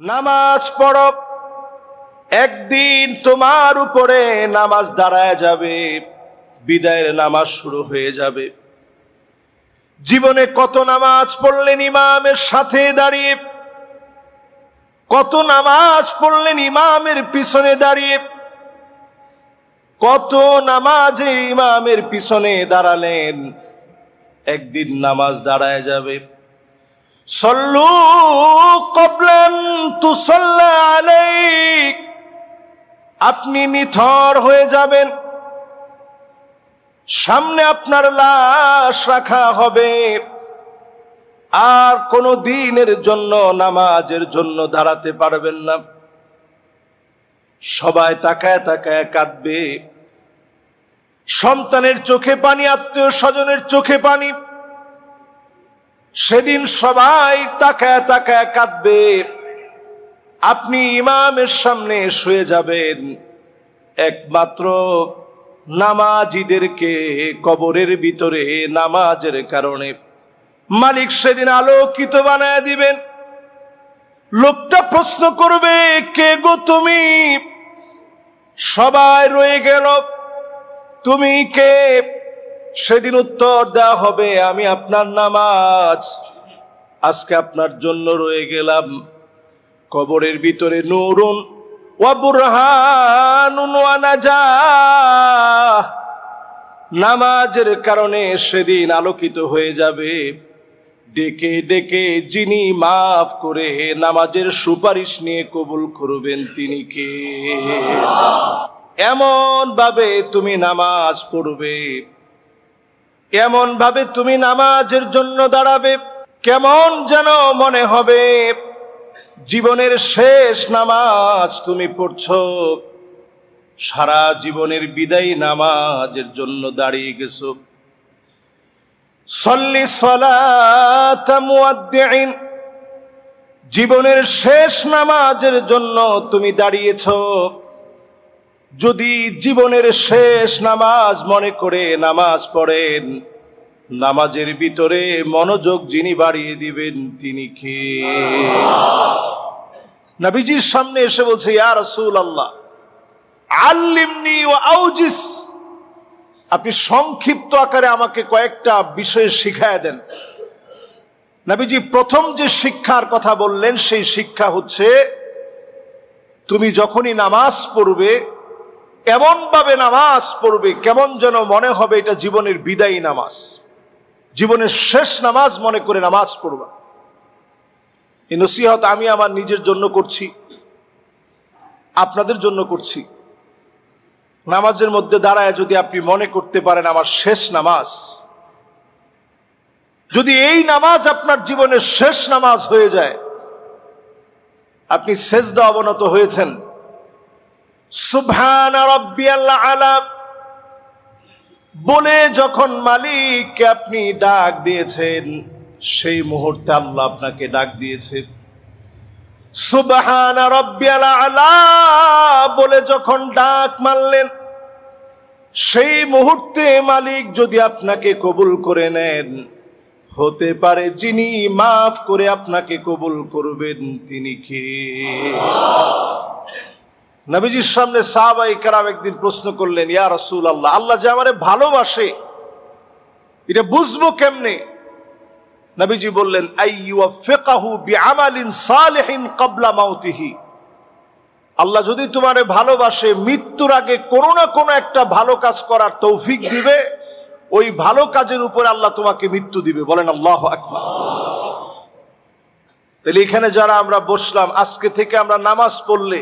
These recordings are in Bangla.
নামাজ পড়ো। একদিন তোমার উপরে নামাজ দাঁড়ায় যাবে, বিদায়ের নামাজ শুরু হয়ে যাবে। জীবনে কত নামাজ পড়লেন ইমামের সাথে দাঁড়িয়ে, কত নামাজ পড়লেন ইমামের পিছনে দাঁড়িয়ে, কত নামাজে ইমামের পিছনে দাঁড়ালেন, একদিন নামাজ দাঁড়ায় যাবে। সল্লু কবলান তুসল্লা আলাইক। আপনি নিথর হয়ে যাবেন। সামনে আপনার লাশ রাখা হবে। আর কোনো দিনের জন্য নামাজের জন্য দাঁড়াতে পারবেন না। সবাই তাকায় তাকায় কাঁদবে। সন্তানের চোখে পানি, আত্মীয় স্বজনের চোখে পানি। সেদিন সবাই তাকায় তাকায় কাঁদবে। আপনি ইমামের সামনে শুয়ে যাবেন। একমাত্র নামাজিদেরকে কবরের ভিতরে, নামাজের কারণে। মালিক সেদিন আলোকিত বানায় দিবেন। লোকটা প্রশ্ন করবে, কে গো তুমি? সবাই রয়ে গেল। তুমি কে? সেদিন উত্তর দেওয়া হবে, আমি আপনার নামাজ। আজকে আপনার জন্য রয়ে গেলাম কবরের ভিতরে নুরুন নামাজের কারণে সেদিন আলোকিত হয়ে যাবে। ডেকে ডেকে যিনি মাফ করে নামাজের সুপারিশ নিয়ে কবুল করবেন তিনি কে? এমন ভাবে তুমি নামাজ পড়বে। এমন ভাবে তুমি নামাজের জন্য দাঁড়াবে? কেমন যেন মনে হবে? জীবনের শেষ নামাজ তুমি পড়ছ। সারা জীবনের বিদায়ী নামাজের জন্য দাঁড়িয়ে গেছো। সল্লি সলাতা মুয়াদ্দিন জীবনের শেষ নামাজের জন্য তুমি দাঁড়িয়েছ। যদি জীবনের শেষ নামাজ মনে করে নামাজ পড়েন, নামাজের ভিতরে মনোযোগ যিনি বাড়িয়ে দিবেন তিনি কে? নবীজির সামনে এসে বলছে, ইয়া রাসূল আল্লাহ আল্লিমনি ও আউজিস। আপনি সংক্ষিপ্ত আকারে আমাকে কয়েকটা বিষয় শিখায় দেন। নবীজি প্রথম যে শিক্ষার কথা বললেন, সেই শিক্ষা হচ্ছে, তুমি যখনই নামাজ পড়বে এমন ভাবে নামাজ পড়বে, কেমন যেন মনে হবে এটা জীবনের বিদায়ী নামাজ। জীবনের শেষ নামাজ মনে করে নামাজ পড়বা। এই নসিহত আমি আমার নিজের জন্য করছি, আপনাদের জন্য করছি। নামাজের মধ্যে দাঁড়ায় যদি আপনি মনে করতে পারেন আমার শেষ নামাজ। যদি এই নামাজ আপনার জীবনের শেষ নামাজ হয়ে যায়, আপনি সেজদা অবনত হয়েছেন। আলা বলে যখন মালিককে আপনি ডাক দিয়েছেন, সেই মুহূর্তে আল্লাহ আপনাকে ডাক দিয়েছে। সুবহান বলে যখন ডাক মারলেন, সেই মুহূর্তে মালিক যদি আপনাকে কবুল করে নেন, হতে পারে যিনি মাফ করে আপনাকে কবুল করবেন, তিনি কে? নবীজির সামনে সাহাবাই কারাম একদিন প্রশ্ন করলেন, ইয়া রাসূল আল্লাহ আল্লাহ যে আমারে ভালোবাসে, এটা বুঝব কেমনে? নবীজি বললেন ক্বাবলা মাউতিহি। আল্লাহ যদি তোমারে ভালোবাসে, মৃত্যুর আগে কোনো না কোনো একটা ভালো কাজ করার তৌফিক দিবে, ওই ভালো কাজের উপরে আল্লাহ তোমাকে মৃত্যু দিবে। বলেন, আল্লাহ আকবার। তাহলে এখানে যারা আমরা বসলাম, আজকে থেকে আমরা নামাজ পড়লে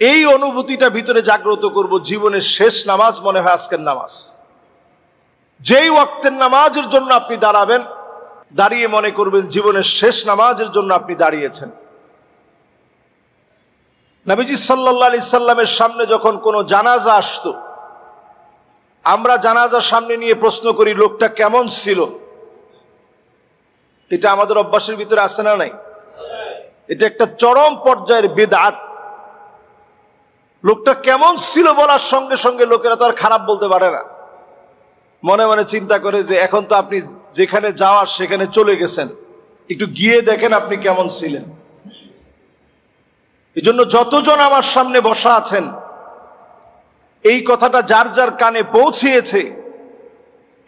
এই অনুভূতিটা ভিতরে জাগ্রত করব জীবনের শেষ নামাজ, মনে হয় আজকের নামাজ। যেই ওয়াক্তের নামাজের জন্য আপনি দাঁড়াবেন, দাঁড়িয়ে মনে করবেন জীবনের শেষ নামাজের জন্য আপনি দাঁড়িয়েছেন। নবীজি সাল্লাহ আলি সাল্লামের সামনে যখন কোনো জানাজা আসতো, আমরা জানাজার সামনে নিয়ে প্রশ্ন করি, লোকটা কেমন ছিল? এটা আমাদের অভ্যাসের ভিতরে আসে না নাই? এটা একটা চরম পর্যায়ের বেদাত। লোকটা কেমন ছিল বলার সঙ্গে সঙ্গে লোকেরা তো আর খারাপ বলতে পারে না। মনে মনে চিন্তা করে যে এখন তো আপনি যেখানে যাওয়ার সেখানে চলে গেছেন। একটু গিয়ে দেখেন আপনি কেমন ছিলেন। এজন্য যতজন আমার সামনে বসা আছেন, এই কথাটা যার যার কানে পৌঁছিয়েছে,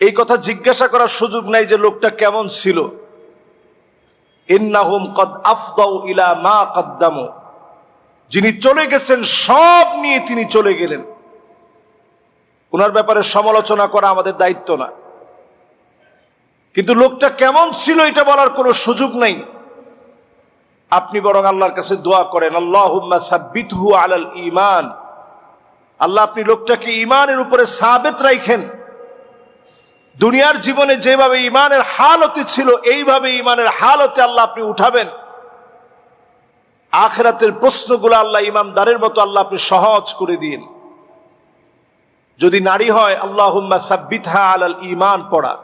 এই কথা জিজ্ঞাসা করার সুযোগ নাই যে লোকটা কেমন ছিল। ইন্নাহুম কদ আফদাউ ইলা মা কদ্দামু। যিনি চলে গেছেন, সব নিয়ে তিনি চলে গেলেন। ওনার ব্যাপারে সমালোচনা করা আমাদের দায়িত্ব না। কিন্তু লোকটা কেমন ছিল এটা বলার কোনো সুযোগ নাই। আপনি বরং আল্লাহর কাছে দোয়া করেন আল্লাহ আলাল ইমান আল্লাহ আপনি লোকটাকে ইমানের উপরে সাবেত রাখেন দুনিয়ার জীবনে যেভাবে ইমানের হালতে ছিল, এইভাবে ইমানের হালতে আল্লাহ আপনি উঠাবেন। আখেরাতের প্রশ্নগুলো আল্লাহ ইমানদারের মতো আল্লাহ আপনি সহজ করে দিন। যদি নারী হয় আল্লাহ সাব্বিতহা আলাল ইমান পড়া।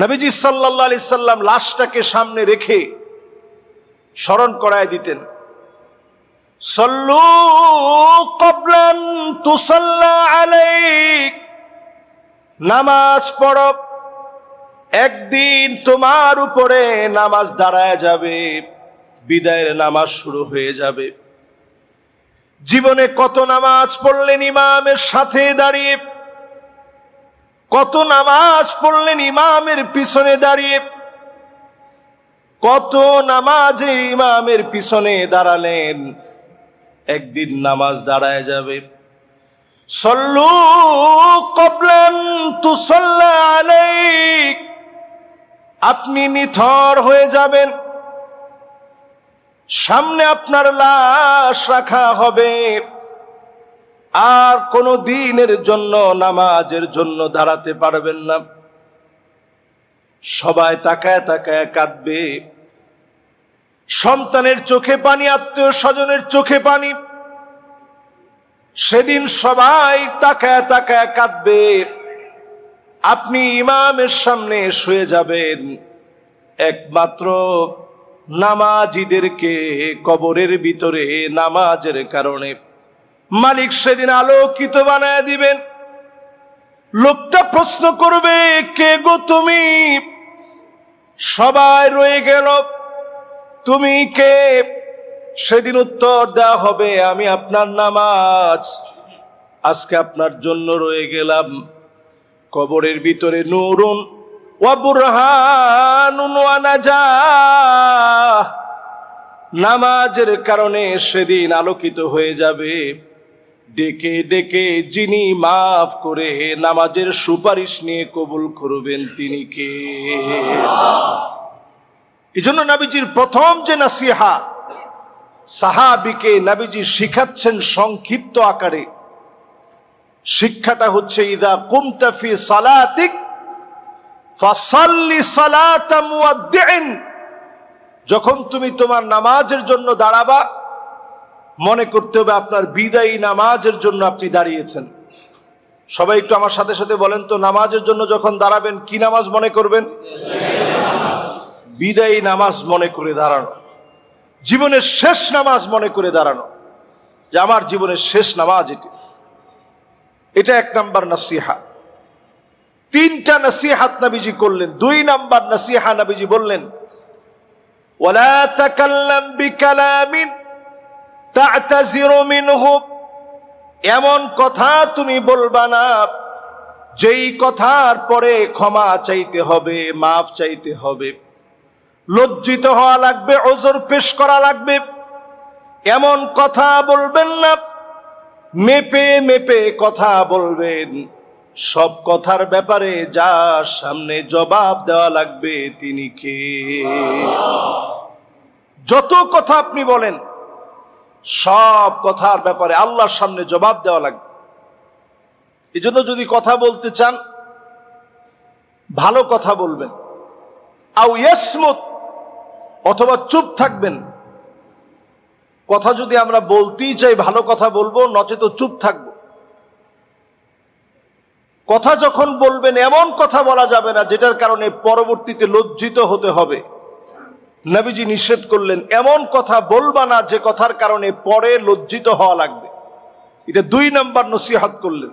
নবীজি সাল্লাহ আলি সাল্লাম লাশটাকে সামনে রেখে স্মরণ করায় দিতেন। সল্লু কবলান তুসল্লা আলাইক। নামাজ পড়ো। একদিন তোমার উপরে নামাজ দাঁড়ায় যাবে। বিদায়ের নামাজ শুরু হয়ে যাবে। জীবনে কত নামাজ পড়লেন ইমামের সাথে দাঁড়িয়ে, কত নামাজ পড়লেন ইমামের পিছনে দাঁড়িয়ে, কত নামাজে ইমামের পিছনে দাঁড়ালেন, একদিন নামাজ দাঁড়ায় যাবে। সল্লু কবলান তুসল্লা আলাইক, আপনি নিথর হয়ে যাবেন। সামনে আপনার লাশ রাখা হবে। আর কোনো দিনের জন্য, নামাজের জন্য দাঁড়াতে পারবেন না। সবাই তাকায় তাকায় কাঁদবে। সন্তানের চোখে পানি, আত্মীয় স্বজনের চোখে পানি। সেদিন সবাই তাকায় তাকায় কাঁদবে। আপনি ইমামের সামনে শুয়ে যাবেন। একমাত্র নামাজিদেরকে কবরের ভিতরে নামাজের কারণে মালিক সেদিন আলোকিত বানায় দিবেন। লোকটা প্রশ্ন করবে, কে গো তুমি? সবাই রয়ে গেল। তুমি কে? সেদিন উত্তর দেওয়া হবে, আমি আপনার নামাজ। আজকে আপনার জন্য রয়ে গেলাম। কবরের ভিতরে নুরুন নামাজের কারণে সেদিন আলোকিত হয়ে যাবে। ডেকে ডেকে যিনি মাফ করে নামাজের সুপারিশ নিয়ে কবুল করবেন তিনি কে? এই জন্য নাবিজির প্রথম যে নাসিহা, সাহাবিকে নাবিজি শিখাচ্ছেন সংক্ষিপ্ত আকারে। শিক্ষাটা হচ্ছে, ইদা কুমতাফি সালাতিক যখন তুমি তোমার নামাজের জন্য দাঁড়াবা, মনে করতে হবে আপনার বিদায়ী নামাজের জন্য আপনি দাঁড়িয়েছেন। সবাই একটু আমার সাথে সাথে বলেন তো, নামাজের জন্য যখন দাঁড়াবেন, কি নামাজ মনে করবেন? বিদায়ী নামাজ মনে করে দাঁড়ানো। জীবনের শেষ নামাজ মনে করে দাঁড়ানো। যে আমার জীবনের শেষ নামাজ এটি। এটা এক নাম্বার নাসিহা। তিনটা নাসিহাত নাবিজি করলেন। দুই নাম্বার নাসিহা নাবিজি বললেন এমন কথা তুমি বলবা না, যেই কথার পরে ক্ষমা চাইতে হবে, মাফ চাইতে হবে। লজ্জিত হওয়া লাগবে, ওজোর পেশ করা লাগবে। এমন কথা বলবেন না, মেপে মেপে কথা বলবেন। সব কথার ব্যাপারে যার সামনে জবাব দেওয়া লাগবে তিনি কে? যত কথা আপনি বলেন, সব কথার ব্যাপারে আল্লাহর সামনে জবাব দেওয়া লাগবে। এজন্য যদি কথা বলতে চান, ভালো কথা বলবেন। আউ ইয়াসমুত, অথবা চুপ থাকবেন। কথা যদি আমরা বলতেই চাই, ভালো কথা বলব, নচেত চুপ থাকব। কথা যখন বলবেন, এমন কথা বলা যাবে না যেটার কারণে পরবর্তীতে লজ্জিত হতে হবে। নবীজি নিষেধ করলেন, এমন কথা বলবা না যে কথার কারণে পরে লজ্জিত হওয়া লাগবে। এটা দুই নাম্বার নসিহাত করলেন।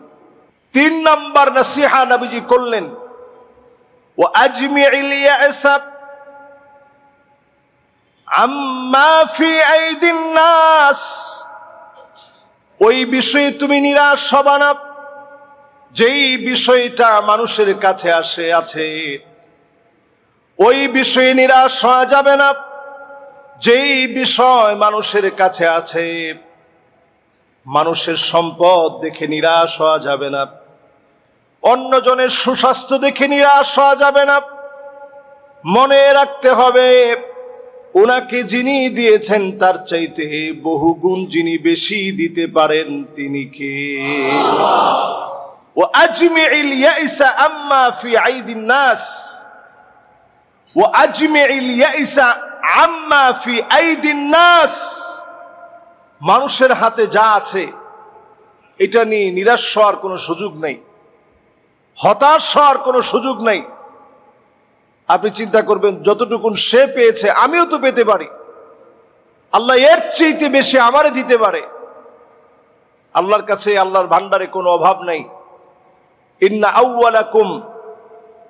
তিন নাম্বার নসিহা নবীজি করলেন ও আজমি ওই বিষয়ে তুমি নিরাশ হবা না। যেই বিষয়টা মানুষের কাছে আসে, আছে। ওই বিষয়ে নিরাশ হওয়া যাবে না। যেই বিষয় মানুষের কাছে আছে, মানুষের সম্পদ দেখে নিরাশ হওয়া যাবে না। অন্যজনের সুস্বাস্থ্য দেখে নিরাশ হওয়া যাবে না। মনে রাখতে হবে ওনাকে যিনি দিয়েছেন, তার চাইতে বহু গুণ যিনি বেশি দিতে পারেন তিনি কে? ইয়াইসা আম্মা ফি আইদিন নাস ও আজমিল ইয়াইসা আম্মা ফি আইদিন নাস মানুষের হাতে যা আছে, এটা নিয়ে নিরাশ হওয়ার কোনো সুযোগ নেই। হতাশ হওয়ার কোনো সুযোগ নেই। আপনি চিন্তা করবেন, যতটুকুন সে পেয়েছে, আমিও তো পেতে পারি। আল্লাহ এর চেয়েতে বেশি আমারে দিতে পারে। আল্লাহর কাছে আল্লাহর ভান্ডারে কোনো অভাব নাই। ইন্না আউওয়ালাকুম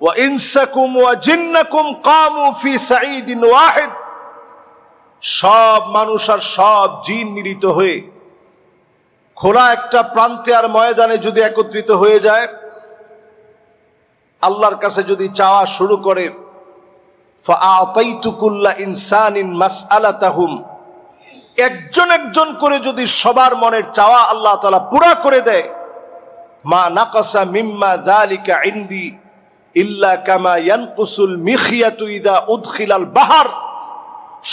ওয়া ইনসাকুম ওয়া জিন্নাকুম কামু ফি সাঈদিন ওয়াহিদ। সব মানুষ আর সব জিন মিলিত হয়ে খোলা একটা প্রান্তে আর ময়দানে যদি একত্রিত হয়ে যায়, আল্লাহর কাছে যদি চাওয়া শুরু করে ফাআতাইতুকুল্লা ইনসানিন মাসআলাতাহুম। একজন একজন করে যদি সবার মনের চাওয়া আল্লাহ তালা পুরা করে দেয় মা নাকাসা মিম্মা যালিকা ইনদি ইল্লা কামা ইয়ানকুসুল মিখিয়াতু ইদা উদখিলাল বাহার।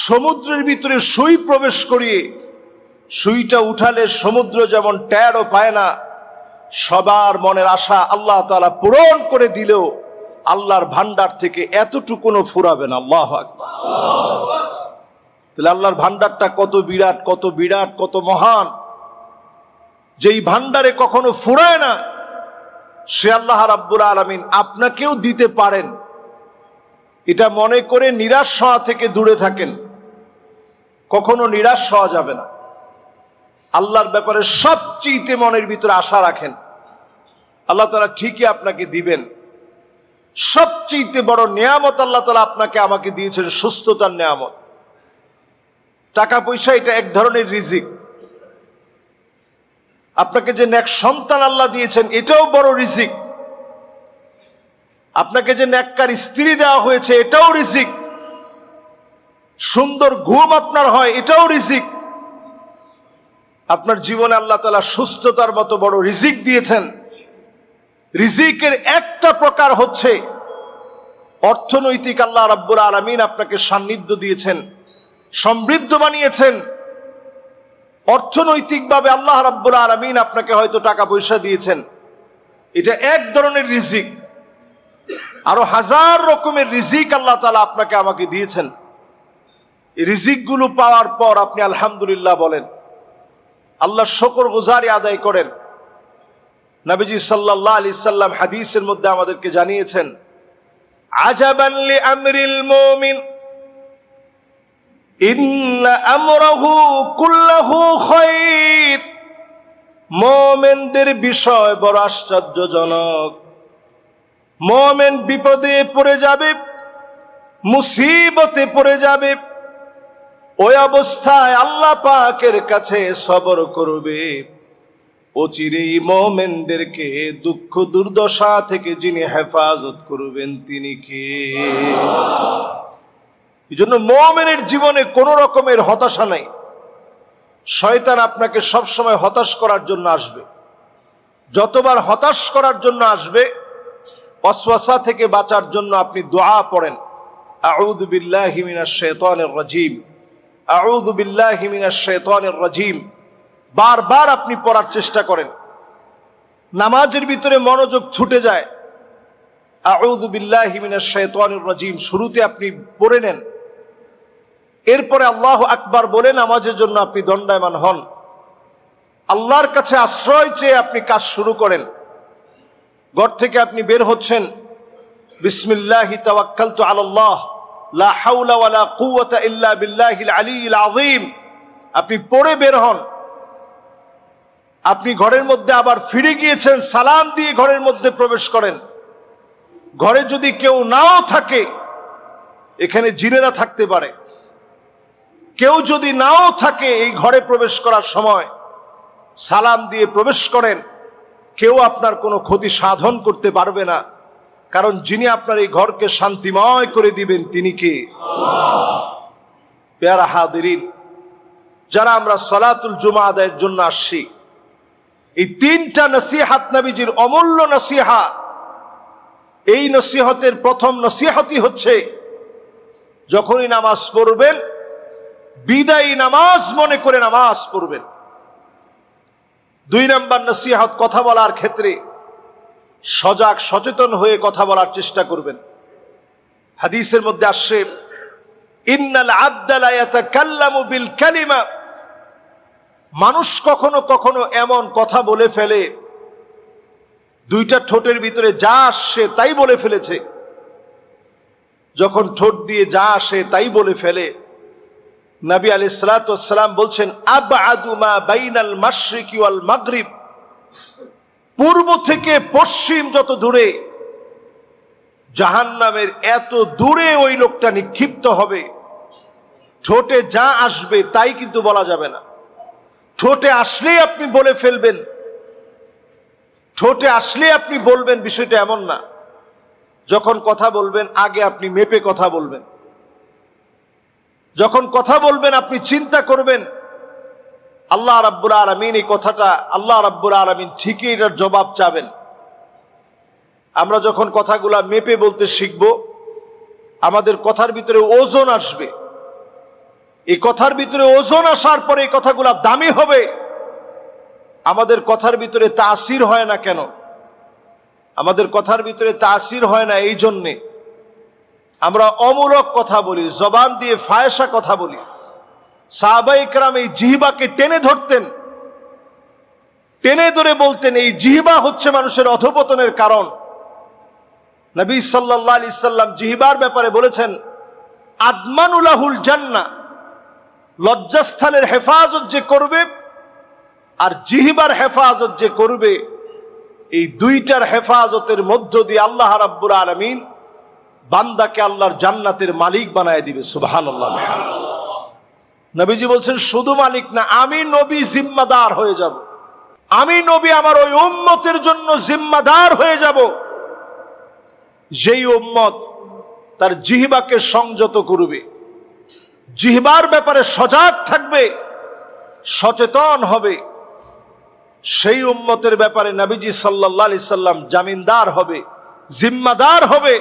সমুদ্রের ভিতরে সুই প্রবেশ করিয়ে সুইটা উঠালে সমুদ্র যেমন ট্যারও পায় না, সবার মনের আশা আল্লাহ তালা পূরণ করে দিলেও আল্লাহর ভান্ডার থেকে এতটুকুনও ফুরাবে না। আল্লাহ তাহলে আল্লাহর ভান্ডারটা কত বিরাট কত বিরাট, কত মহান। যেই ভান্ডারে কখনো ফুরায় না, সে আল্লাহ রাব্বুল আলমিন আপনাকেও দিতে পারেন। এটা মনে করে নিরাশ হওয়া থেকে দূরে থাকেন। কখনো নিরাশ হওয়া যাবে না। আল্লাহর ব্যাপারে সবচেয়ে মনের ভিতরে আশা রাখেন। আল্লাহ তালা ঠিকই আপনাকে দিবেন। সবচেয়ে বড় নিয়ামত আল্লাহ তালা আপনাকে আমাকে দিয়েছেন, সুস্থতার নিয়ামত। টাকা পয়সা এটা এক ধরনের রিজিক। আপনাকে যে ন্যাক সন্তান আল্লাহ দিয়েছেন, এটাও বড় রিজিক। আপনাকে যে নেককার স্ত্রী দেওয়া হয়েছে, এটাও রিজিক। সুন্দর ঘুম আপনার হয়, এটাও রিজিক। আপনার জীবনে আল্লাহ তালা সুস্থতার মতো বড় রিজিক দিয়েছেন। রিজিকের একটা প্রকার হচ্ছে, অর্থনৈতিক আল্লাহ রাব্বুল আলমিন আপনাকে সান্নিধ্য দিয়েছেন, সমৃদ্ধ বানিয়েছেন অর্থনৈতিকভাবে আল্লাহ রাব্বুল আলমিন আপনাকে হয়তো টাকা পয়সা দিয়েছেন। এটা এক ধরনের রিজিক। আরও হাজার রকমের রিজিক আল্লাহ তালা আপনাকে আমাকে দিয়েছেন। রিজিকগুলো পাওয়ার পর আপনি আলহামদুলিল্লাহ বলেন আল্লাহ শকর গুজারি আদায় করেন। নবীজি সাল্লাল্লাহ আলি সাল্লাম হাদিসের মধ্যে আমাদেরকে জানিয়েছেন, আজাবান লি আমরিল মুমিন, ইন্না আমরাহু কুল্লাহু মুমিনদের বিষয় বড় আশ্চর্যজনক। মুমিন বিপদে পড়ে যাবে মুসিবতে পড়ে যাবে ওই অবস্থায় আল্লাহ পাকের কাছে সবর করবে। অচিরেই মোমেনদেরকে দুঃখ দুর্দশা থেকে যিনি হেফাজত করবেন তিনি কে? এই জন্য মোমেনের জীবনে কোনো রকমের হতাশা নাই। শয়তান আপনাকে সবসময় হতাশ করার জন্য আসবে। যতবার হতাশ করার জন্য আসবে, অশ্বাসা থেকে বাঁচার জন্য আপনি দোয়া পড়েন। আউদ বিল্লাহি মিনাশ শাইতানির রাজিম। আউদ বিল্লাহি মিনাশ শাইতানির রাজিম। বারবার আপনি পড়ার চেষ্টা করেন। নামাজের ভিতরে মনোযোগ ছুটে যায়। আউযু বিল্লাহি মিনাশ শাইতানির রাজিম। শুরুতে আপনি পড়ে নেন। এরপরে আল্লাহ আকবার বলে নামাজের জন্য আপনি দণ্ডায়মান হন। আল্লাহর কাছে আশ্রয় চেয়ে আপনি কাজ শুরু করেন। ঘর থেকে আপনি বের হচ্ছেন। বিসমিল্লাহি তাওয়াক্কালতু আলাল্লাহ। লা হাওলা ওয়ালা কুওয়াতা ইল্লা বিল্লাহিল আলিয়্যিল আযীম। আপনি পড়ে বের হন। আপনি ঘরের মধ্যে আবার ফিরে গিয়েছেন, সালাম দিয়ে ঘরের মধ্যে প্রবেশ করেন। ঘরে যদি কেউ নাও থাকে, এখানে জিনেরা থাকতে পারে। কেউ যদি নাও থাকে এই ঘরে প্রবেশ করার সময়, সালাম দিয়ে প্রবেশ করেন, কেউ আপনার কোনো ক্ষতি সাধন করতে পারবে না। কারণ যিনি আপনার এই ঘরকে শান্তিময় করে দিবেন, তিনি কে? পেয়ারা হাদিরিন যারা আমরা সলাতুল জুমা আদায়ের জন্য আসছি, এই তিনটা নসিহাত নবীজির অমূল্য নসিহা, এই নসিহতের প্রথম নসিহতই হচ্ছে, যখনই নামাজ পড়বেন বিদায়ী নামাজ মনে করে নামাজ পড়বেন। দুই নম্বর নসিহত কথা বলার ক্ষেত্রে সজাগ সচেতন হয়ে কথা বলার চেষ্টা করবেন। হাদিসের মধ্যে আসছে, ইন্নাল আবদালা ইয়াতাকাল্লামু বিল কালিমা। মানুষ কখনো কখনো এমন কথা বলে ফেলে, দুইটা ঠোঁটের ভিতরে যা আসছে তাই বলে ফেলেছে। যখন ঠোঁট দিয়ে যা আসে তাই বলে ফেলে নবী আলি সালাম বলছেন আবআদুমা বাইনাল মাশরিকি ওয়াল মাগরিব। পূর্ব থেকে পশ্চিম যত দূরে, জাহান্নামের এত দূরে ওই লোকটা নিক্ষিপ্ত হবে। ঠোঁটে যা আসবে তাই কিন্তু বলা যাবে না। ঠোঁটে আসলেই আপনি বলে ফেলবেন। ঠোঁটে আসলে আপনি বলবেন, বিষয়টা এমন না। যখন কথা বলবেন, আগে আপনি মেপে কথা বলবেন। যখন কথা বলবেন, আপনি চিন্তা করবেন, আল্লাহ রাব্বুল আলমিন এই কথাটা, আল্লাহ রাব্বুল আলমিন ঠিকই এটার জবাব চাবেন। আমরা যখন কথাগুলা মেপে বলতে শিখব, আমাদের কথার ভিতরে ওজন আসবে। এই কথার ভিতরে ওজন আসার পরে এই কথাগুলা দামি হবে। আমাদের কথার ভিতরে তাসির হয় না কেন? আমাদের কথার ভিতরে তাসির হয় না এই জন্যে। আমরা অমূলক কথা বলি, জবান দিয়ে ফায়সা কথা বলি। সাহাবাইকরাম এই জিহিবাকে টেনে ধরতেন। টেনে ধরে বলতেন, এই জিহিবা হচ্ছে মানুষের অধপতনের কারণ। নবী সাল্লাহ আলি সাল্লাম জিহিবার ব্যাপারে বলেছেন আদমানুলাহুল জান্না লজ্জাস্থানের হেফাজত যে করবে আর জিহিবার হেফাজত যে করবে, এই দুইটার হেফাজতের মধ্য দিয়ে আল্লাহ রাব্বুল আলমিন বান্দাকে আল্লাহর জান্নাতের মালিক বানায় দিবে সুবাহান নবীজি বলছেন, শুধু মালিক না, আমি নবী জিম্মাদার হয়ে যাব। আমি নবী আমার ওই উম্মতের জন্য জিম্মাদার হয়ে যাব। যেই উম্মত তার জিহিবাকে সংযত করবে, জিহবার ব্যাপারে সজাগ থাকবে, সচেতন হবে, সেই উম্মতের ব্যাপারে নবীজি সাল্লাহ সাল্লাম জামিনদার হবে, জিম্মাদার হবে।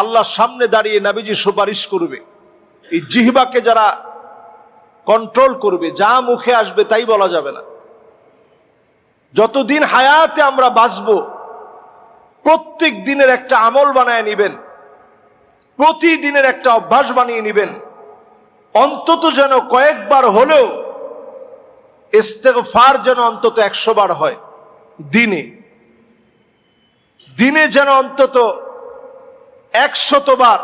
আল্লাহর সামনে দাঁড়িয়ে নাবিজি সুপারিশ করবে। এই জিহবাকে যারা কন্ট্রোল করবে, যা মুখে আসবে তাই বলা যাবে না। যতদিন হায়াতে আমরা বাঁচব, প্রত্যেক দিনের একটা আমল বানায় নিবেন, প্রতিদিনের একটা অভ্যাস বানিয়ে নিবেন, অন্তত যেন কয়েকবার হলেও ইস্তেগফার যেন অন্তত একশো বার হয় দিনে। দিনে যেন অন্তত একশতবার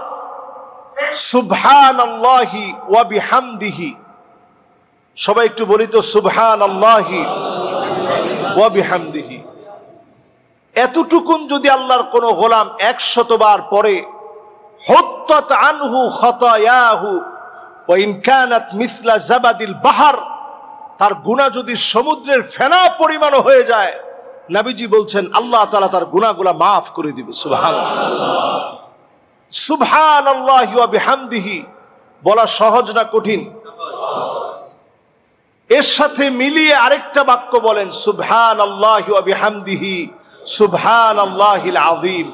সুবহান আল্লাহি ওয়াবি হামদিহি সবাই একটু বলি তো সুবহান আল্লাহি ওয়াবি হামদিহি এতটুকুন যদি আল্লাহর কোনো গোলাম একশতবার পরে হত্যাত আনহু খতায়াহু, ওয়া ইন কানাত মিসলা জাবাদিল বাহার, তার গুণা যদি সমুদ্রের ফেনা পরিমাণ হয়ে যায়, নাবিজি বলছেন, আল্লাহ তালা তার গুণাগুলা মাফ করে দিবে সুবহান সুবহান বিহামদিহি বলা সহজ না কঠিন? এর সাথে মিলিয়ে আরেকটা বাক্য বলেন সুবহান আল্লাহ বিহামদিহি সুবহান আল্লাহিল আযীম।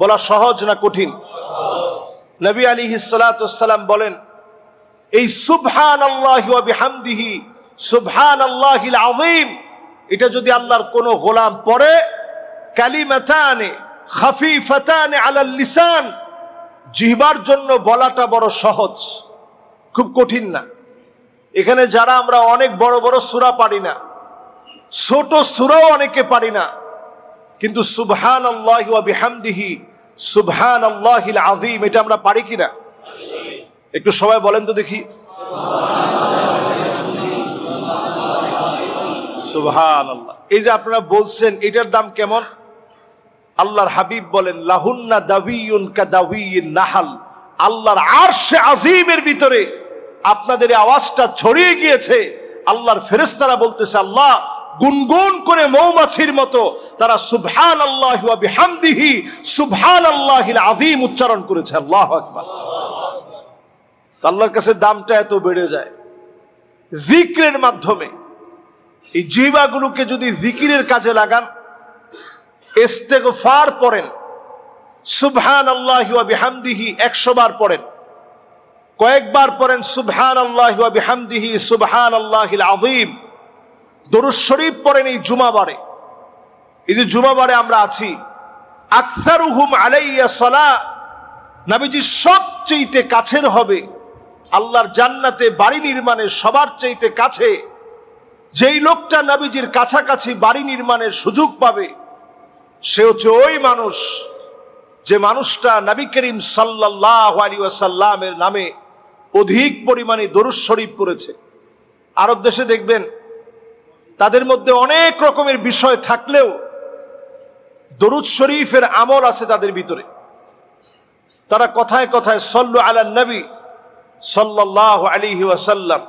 বলা সহজ না কঠিন? নবী আলী সালাম বলেন, এই সুবহান আল্লাহ বিহামদিহি সুবহান আল্লাহিল আযীম, এটা যদি আল্লাহর কোনো গোলাম পড়ে, কালিমাতানে, খাফিফাতানে আলাল লিসান জিহবার জন্য বলাটা বড় সহজ, খুব কঠিন না। এখানে যারা আমরা অনেক বড় বড় সুরা পারি না, ছোট সুরাও অনেকে পারি না, কিন্তু সুবহান আল্লাহ বিহামদিহি সুবহান আল্লাহিল আযীম, এটা আমরা পারি কিনা? একটু সবাই বলেন তো দেখি। সুবহান আল্লাহ এই যে আপনারা বলছেন, এটার দাম কেমন? আল্লাহর হাবিব বলেন, লাহুন্না দাবিউন কা দাবিয়িন নাহাল। আল্লাহর আরশে আজিমের ভিতরে আপনাদের আওয়াজটা ছড়িয়ে গিয়েছে। আল্লাহর ফেরেস্তারা বলতেছে, আল্লাহ গুনগুন করে মৌমাছির মতো তারা সুবহান আল্লাহ বিহামদিহি সুবহান আল্লাহিল আযীম উচ্চারণ করেছে। আল্লাহ আকবার। আল্লাহর কাছে দামটা এত বেড়ে যায়। জিক্রের মাধ্যমে এই জিবাগুলোকে যদি জিকিরের কাজে লাগান ইস্তেগফার পড়েন। সুবহান আল্লাহি বিহামদিহি 100 বার পড়েন। কয়েকবার পড়েন সুবহান আল্লাহি বিহামদিহি সুবহান আল্লাহিল আযীম। দরুদ শরীফ পড়েন এই জুমাবারে। এই যে জুমাবারে আমরা আছি, আকসারুহুম আলাইয়া সালা। নবীজি সবচেয়ে কাছের হবে, আল্লাহর জান্নাতে বাড়ি নির্মাণের সবার চাইতে কাছে। যেই লোকটা নবীজির কাছাকাছি বাড়ি নির্মাণের সুযোগ পাবে সে হচ্ছে ওই মানুষ যে মানুষটা নবী করিম সাল্লাহ আলী ওয়াসাল্লামের নামে অধিক পরিমাণে দরুদ শরীফ পড়েছে। আরব দেশে দেখবেন তাদের মধ্যে অনেক রকমের বিষয় থাকলেও দরুদ শরীফের আমল আছে তাদের ভিতরে। তারা কথায় কথায় সল্লু আলা নবী সাল্লাহ আলিহি ওয়াসাল্লাম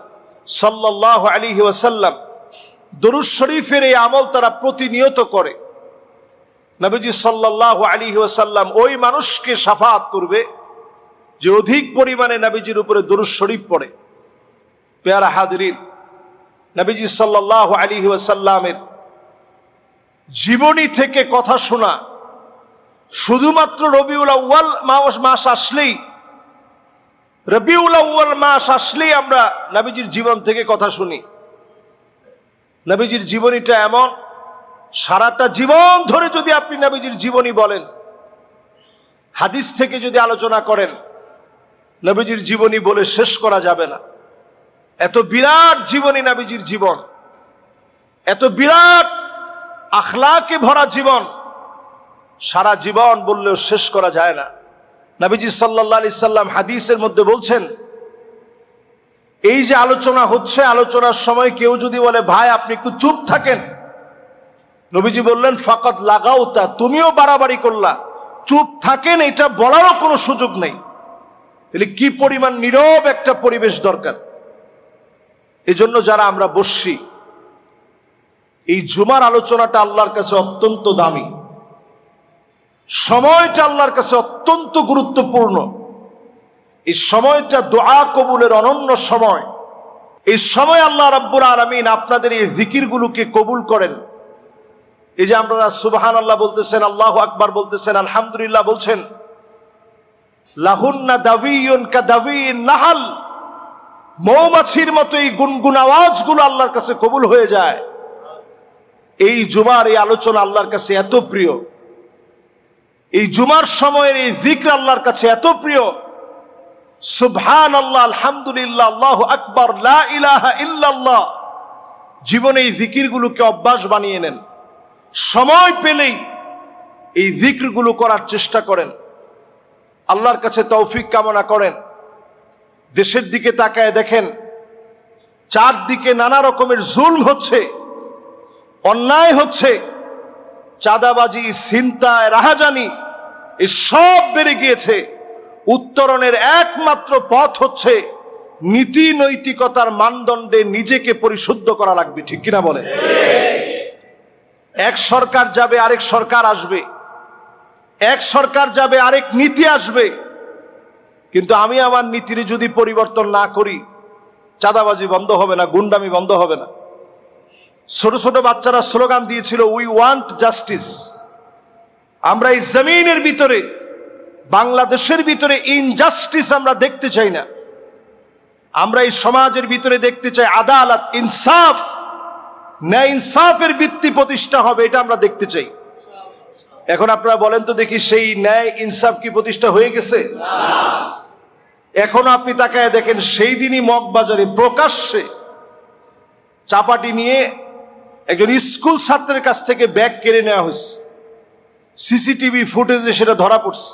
সাল্লাহ আলিহি ওয়াসাল্লাম, দরুদ শরীফের এই আমল তারা প্রতিনিয়ত করে। নবীজি সাল্লাহ আলী ওয়াসাল্লাম ওই মানুষকে সাফাত করবে যে অধিক পরিমাণে নবীজির উপরে দরুদ শরীফ পড়ে। পেয়ারা হাদিরিন নবীজি সাল্লাহ আলী ওয়াসাল্লামের জীবনী থেকে কথা শোনা, শুধুমাত্র রবিউল আউ্য়াল মাস মাস আসলেই, রবিউল আউ্য়াল মাস আসলেই আমরা নবীজির জীবন থেকে কথা শুনি। নবীজির জীবনীটা এমন সারাটা জীবন ধরে যদি আপনি নবীজির জীবনী বলেন, হাদিস থেকে যদি আলোচনা করেন, নবীজির জীবনী বলে শেষ করা যাবে না। এত বিরাট জীবনী নাবিজির জীবন, এত বিরাট আখলাকে ভরা জীবন, সারা জীবন বললেও শেষ করা যায় না। নবীজি সাল্লাহ আলি সাল্লাম হাদিসের মধ্যে বলছেন, এই যে আলোচনা হচ্ছে, আলোচনার সময় কেউ যদি বলে, ভাই, আপনি একটু চুপ থাকেন। নবীজি বললেন ফাকাত লাগাও তা তুমিও বাড়াবাড়ি করলা। চুপ থাকেন, এটা বলারও কোনো সুযোগ নেই। তাহলে কি পরিমাণ নীরব একটা পরিবেশ দরকার? এজন্য যারা আমরা বসছি, এই জুমার আলোচনাটা আল্লাহর কাছে অত্যন্ত দামি। সময়টা আল্লাহর কাছে অত্যন্ত গুরুত্বপূর্ণ। এই সময়টা দোয়া কবুলের অনন্য সময়। এই সময় আল্লাহ রাব্বুর আলমিন আপনাদের এই জিকিরগুলোকে কবুল করেন। এই যে আপনারা সুবাহান আল্লাহ বলতেছেন, আল্লাহ আকবার বলতেছেন, আলহামদুলিল্লাহ বলছেন, লাহুন্না দাবিয়ন কা দাবিন নাহাল। মৌমাছির মতো এই গুনগুন আওয়াজগুলো আল্লাহর কাছে কবুল হয়ে যায়। এই জুমার এই আলোচনা আল্লাহর কাছে এত প্রিয়। এই জুমার সময়ের এই জিক্র আল্লাহর কাছে এত প্রিয়। সুবহান আল্লাহ আলহামদুলিল্লাহ, আল্লাহ আকবর, লা ইলাহা ইল্লাল্লাহ। জীবনে এই জিকিরগুলোকে অভ্যাস বানিয়ে নেন। সময় পেলেই এই জিক্রগুলো করার চেষ্টা করেন। আল্লাহর কাছে তৌফিক কামনা করেন। দেশের দিকে তাকায় দেখেন, চারদিকে নানা রকমের জুলম হচ্ছে, অন্যায় হচ্ছে, চাঁদাবাজি চিন্তায় রাহাজানি এই সব বেড়ে গিয়েছে। উত্তরণের একমাত্র পথ হচ্ছে নীতি নৈতিকতার মানদণ্ডে নিজেকে পরিশুদ্ধ করা লাগবে, ঠিক কিনা বলে এক সরকার যাবে, আরেক সরকার আসবে। এক সরকার যাবে, আরেক নীতি আসবে। কিন্তু আমি আমার নীতির যদি পরিবর্তন না করি, চাঁদাবাজি বন্ধ হবে না, গুন্ডামি বন্ধ হবে না। ছোট ছোট বাচ্চারা স্লোগান দিয়েছিল উই ওয়ান্ট জাস্টিস আমরা এই জমিনের ভিতরে, বাংলাদেশের ভিতরে ইনজাস্টিস আমরা দেখতে চাই না। আমরা এই সমাজের ভিতরে দেখতে চাই আদালত, ইনসাফ। ন্যায় ইনসাফের ভিত্তি প্রতিষ্ঠা হবে, এটা আমরা দেখতে চাই। এখন আপনারা বলেন তো দেখি সেই ন্যায় ইনসাফ কি প্রতিষ্ঠা হয়ে গেছে? এখন আপনি তাকায় দেখেন সেই দিনই মগবাজারে প্রকাশ্যে চাপাটি নিয়ে একজন স্কুল ছাত্রের কাছ থেকে ব্যাগ কেড়ে নেওয়া হয়েছে। সিসিটিভি ফুটেজে সেটা ধরা পড়ছে।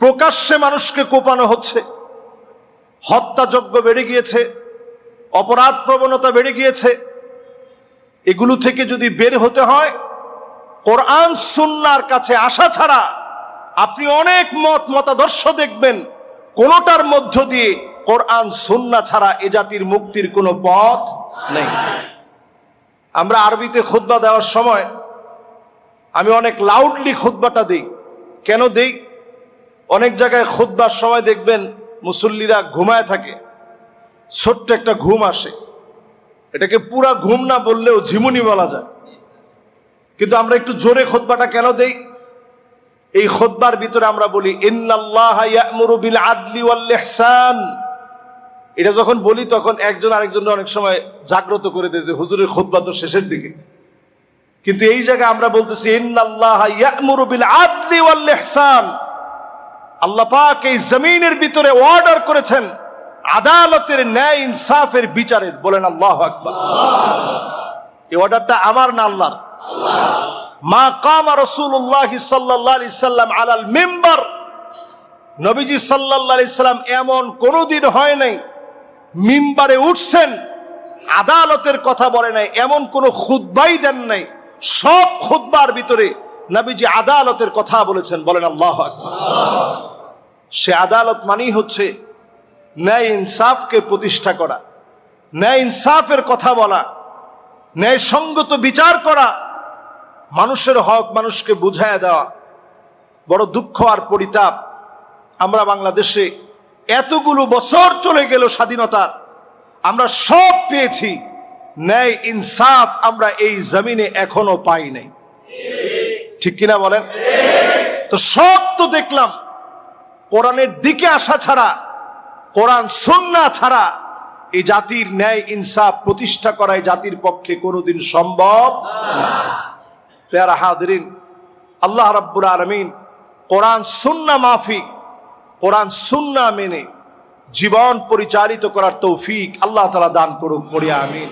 প্রকাশ্যে মানুষকে কোপানো হচ্ছে। হত্যাযজ্ঞ বেড়ে গিয়েছে। অপরাধ প্রবণতা বেড়ে গিয়েছে। এগুলো থেকে যদি বের হতে হয়, কোরআন, সুন্নার কাছে আসা ছাড়া আপনি অনেক মত মতাদর্শ দেখবেন। কোনোটার মধ্য দিয়ে কোরআন, সুন্না ছাড়া এ জাতির মুক্তির কোনো পথ নেই। আমরা আরবিতে খুতবা দেওয়ার সময় আমি অনেক লাউডলি খুতবাটা দিই। কেন দিই? অনেক জায়গায় খুতবার সময় দেখবেন মুসল্লিরা ঘুমায় থাকে। ছোট্ট একটা ঘুম আসে। এটাকে পুরা ঘুম না বললেও ঝিমুনি বলা যায়। কিন্তু আমরা একটু জোরে খোদবাটা কেন দেই? এই খোদবার ভিতরে আমরা বলি বিল আদলি এটা যখন বলি, তখন একজন আরেকজন অনেক সময় জাগ্রত করে দেয় যে, হুজুরের খোদবা তো শেষের দিকে। কিন্তু এই জায়গায় আমরা বলতেছি আল্লাহ পাক এই জমিনের ভিতরে অর্ডার করেছেন। আদালতের ন্যায় ইনসাফের বিচারের বলেন আল্লাহ আকবার। এই অর্ডারটা আমার না আল্লাহর? মা কামা রসুল্লাহ সাল্লাহ সাল্লাম আলাল মেম্বার। নবীজি সাল্লাহ সাল্লাম এমন কোনোদিন হয় নাই, মিম্বারে উঠছেন, আদালতের কথা বলে নাই, এমন কোনো খুদ্বাই দেন নাই, সব খুদ্বার ভিতরে নবীজি আদালতের কথা বলেছেন, বলেন আল্লাহ সে আদালত মানেই হচ্ছে ন্যায় ইনসাফকে প্রতিষ্ঠা করা, ন্যায় ইনসাফের কথা বলা, ন্যায় সঙ্গত বিচার করা, মানুষের হক মানুষকে বুঝাইয়া দেওয়া বড় দুঃখ আর পরিতাপ। আমরা বাংলাদেশে এতগুলো বছর চলে গেল স্বাধীনতার, আমরা সব পেয়েছি। ন্যায় ইনসাফ আমরা এই জমিনে এখনও পাই নাই। ঠিক কিনা বলেন? তো সব তো দেখলাম, কোরআনের দিকে আসা ছাড়া কোরআন সন্না ছাড়া এই জাতির ন্যায় ইনসাফ প্রতিষ্ঠা করা জাতির পক্ষে কোনোদিন সম্ভব পেয়ারা হাদরিন আল্লাহ রাব্বুল আলমিন কোরআন সুন্না মাফিক, কোরআন সুন্না মেনে জীবন পরিচালিত করার তৌফিক আল্লাহ তালা দান করুক পড়িয়া আমিন।